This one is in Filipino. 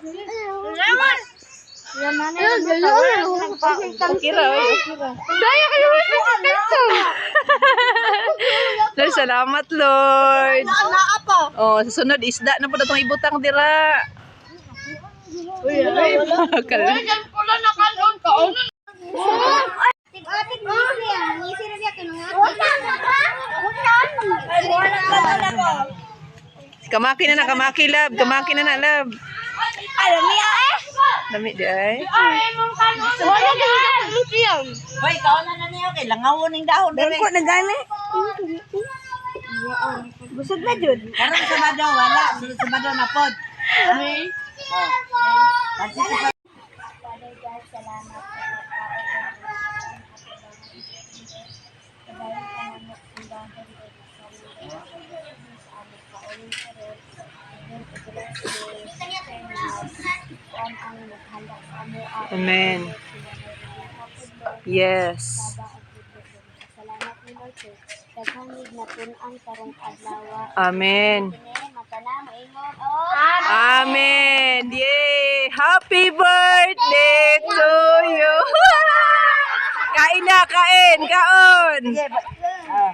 Salamat. Oy. Daya kayo. Lord, salamat, Lord. Oh, sa sunod isda na po na itong ibutang dira. Uy, ay, bakal. Pula na kanon ka. Atik-atik mo yan. Ngisi na biya kinungat. Wala ka wala ko. Kamaki na na, kamaki, lab. Kamaki na na, lab. Alam niya eh. Dami di ay. Wala ka Lucian. Hoy, kaon na na niyo kay langawon ning dahon dire. Ko na gani. Busog na jud. Karon Sabado wala, sunod Sabado na pod. Ay. Oh. Salamat Amen. Yes. Salamat ni Lord sir. Daghangig na karong adlaw. Amen. Oh. Amen. Yay! Happy birthday to you. kain na, kain, kaon. Sige, ba- ah.